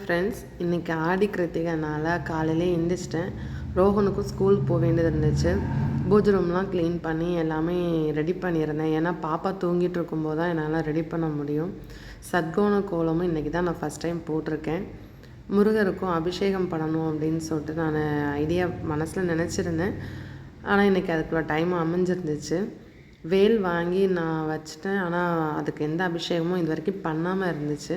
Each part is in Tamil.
ஃப்ரெண்ட்ஸ் இன்றைக்கி ஆடி கிருத்திகனால காலையிலே எழுந்திரிச்சிட்டேன் ரோஹனுக்கும் ஸ்கூல் போக வேண்டியது இருந்துச்சு. பூஜை ரூம்லாம் க்ளீன் பண்ணி எல்லாமே ரெடி பண்ணியிருந்தேன். ஏன்னா பாப்பா தூங்கிட்டு இருக்கும்போது தான் என்னால் ரெடி பண்ண முடியும். சத்கோண கோலமும் இன்றைக்கி தான் நான் ஃபஸ்ட் டைம் போட்டிருக்கேன். முருகருக்கும் அபிஷேகம் பண்ணணும் அப்படின்னு சொல்லிட்டு நான் ஐடியா மனசில் நினச்சிருந்தேன். ஆனால் இன்றைக்கி அதுக்குள்ள டைம் அமைஞ்சிருந்துச்சு. வேல் வாங்கி நான் வச்சிட்டேன். ஆனால் அதுக்கு எந்த அபிஷேகமும் இது வரைக்கும் பண்ணாமல் இருந்துச்சு.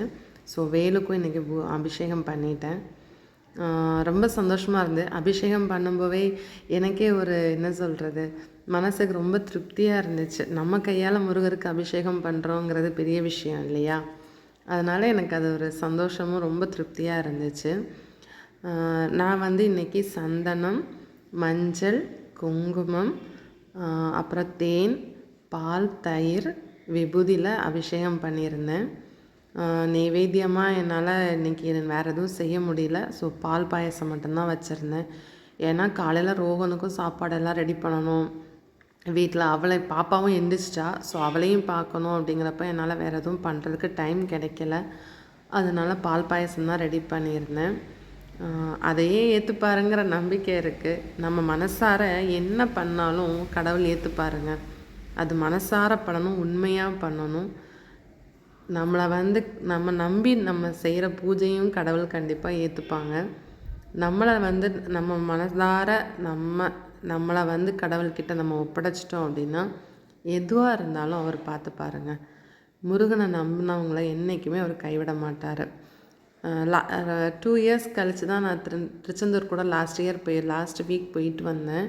ஸோ வேலுக்கும் இன்றைக்கி அபிஷேகம் பண்ணிட்டேன். ரொம்ப சந்தோஷமாக இருந்து அபிஷேகம் பண்ணும்போவே எனக்கே ஒரு என்ன சொல்கிறது மனசுக்கு ரொம்ப திருப்தியாக இருந்துச்சு. நம்ம கையால் முருகருக்கு அபிஷேகம் பண்ணுறோங்கிறது பெரிய விஷயம் இல்லையா? அதனால் எனக்கு அது ஒரு சந்தோஷமும் ரொம்ப திருப்தியாக இருந்துச்சு. நான் வந்து இன்றைக்கி சந்தனம் மஞ்சள் குங்குமம் அப்புறம் தேன் பால் தயிர் விபூதியில் அபிஷேகம் பண்ணியிருந்தேன். நெய்வேத்தியமாக என்னால் இன்றைக்கி வேறு எதுவும் செய்ய முடியல. ஸோ பால் பாயசம் மட்டும்தான் வச்சுருந்தேன். ஏன்னா காலையில் ரோகனுக்கும் சாப்பாடெல்லாம் ரெடி பண்ணணும். வீட்டில் அவளை பாப்பாவும் எந்திரிச்சிட்டா. ஸோ அவளையும் பார்க்கணும் அப்படிங்கிறப்ப என்னால் வேறு எதுவும் பண்ணுறதுக்கு டைம் கிடைக்கல. அதனால் பால் பாயசம் தான் ரெடி பண்ணியிருந்தேன். அதையே ஏற்றுப்பாருங்கிற நம்பிக்கை இருக்குது நம்ம மனசார என்ன பண்ணாலும் கடவுள் ஏற்றுப்பாருங்க அது மனசார பண்ணணும் உண்மையாக பண்ணணும். நம்மளை வந்து நம்ம நம்பி நம்ம செய்கிற பூஜையும் கடவுள் கண்டிப்பாக ஏற்றுப்பாங்க நம்மளை வந்து நம்ம மனதார நம்ம நம்மளை வந்து கடவுள்கிட்ட நம்ம ஒப்படைச்சிட்டோம் அப்படின்னா எதுவாக இருந்தாலும் அவர் பார்த்து பாருங்க. முருகனை நம்பினவங்கள என்றைக்குமே அவர் கைவிட மாட்டார். லா டூ இயர்ஸ் கழித்து தான் நான் திரு திருச்செந்தூர் கூட லாஸ்ட் இயர் போய் லாஸ்ட் வீக் போயிட்டு வந்தேன்.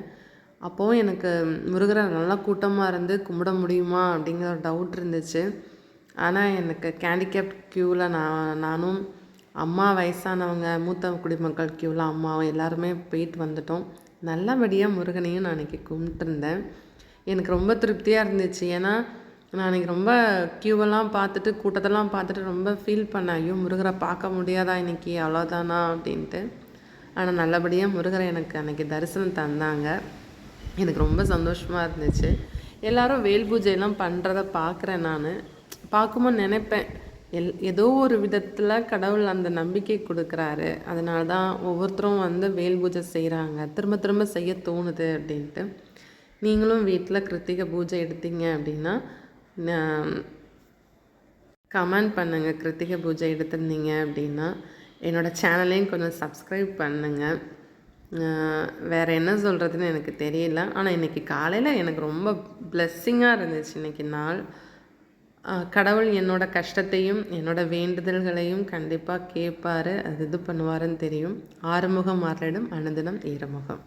அப்போவும் எனக்கு முருகரை நல்லா கூட்டமாக இருந்து கும்பிட முடியுமா அப்படிங்கிற ஒரு டவுட் இருந்துச்சு. ஆனால் எனக்கு கேண்டிகேப் க்யூவில் நான் நானும் அம்மா வயசானவங்க மூத்த குடிமக்கள் க்யூவில் அம்மாவும் எல்லாருமே போயிட்டு வந்துட்டோம். நல்லபடியாக முருகனையும் நான் அன்றைக்கி கும்பிட்டுருந்தேன். எனக்கு ரொம்ப திருப்தியாக இருந்துச்சு. ஏன்னா நான் அன்றைக்கி ரொம்ப க்யூவெல்லாம் பார்த்துட்டு கூட்டத்தெல்லாம் பார்த்துட்டு ரொம்ப ஃபீல் பண்ணேன். ஐயோ முருகரை பார்க்க முடியாதா இன்றைக்கி அவ்வளோதானா அப்படின்ட்டு. ஆனால் நல்லபடியாக முருகரை எனக்கு அன்றைக்கி தரிசனம் தந்தாங்க. எனக்கு ரொம்ப சந்தோஷமாக இருந்துச்சு. எல்லோரும் வேல் பூஜையெல்லாம் பண்ணுறத பார்க்குறேன் நான். பார்க்கும்போது நினைப்பேன் எல் ஏதோ ஒரு விதத்தில் கடவுள் அந்த நம்பிக்கை கொடுக்குறாரு. அதனால தான் ஒவ்வொருத்தரும் வந்து வேல் பூஜை செய்கிறாங்க திரும்ப திரும்ப செய்ய தோணுது அப்படின்ட்டு. நீங்களும் வீட்டில் கிருத்திகை பூஜை எடுத்தீங்க அப்படின்னா கமெண்ட் பண்ணுங்கள் கிருத்திகை பூஜை எடுத்திருந்தீங்க அப்படின்னா என்னோடய சேனலையும் கொஞ்சம் சப்ஸ்கிரைப் பண்ணுங்கள் வேறு என்ன சொல்கிறதுன்னு எனக்கு தெரியல. ஆனால் இன்றைக்கி காலையில் எனக்கு ரொம்ப ப்ளெஸ்ஸிங்காக இருந்துச்சு. இன்றைக்கி நாள் கடவுள் என்னோடய கஷ்டத்தையும் என்னோட வேண்டுதல்களையும் கண்டிப்பாக கேட்பார் அது இது பண்ணுவாருன்னு தெரியும். ஆறுமுகம் மாறிடும் அனுதினம் ஈரமுகம்.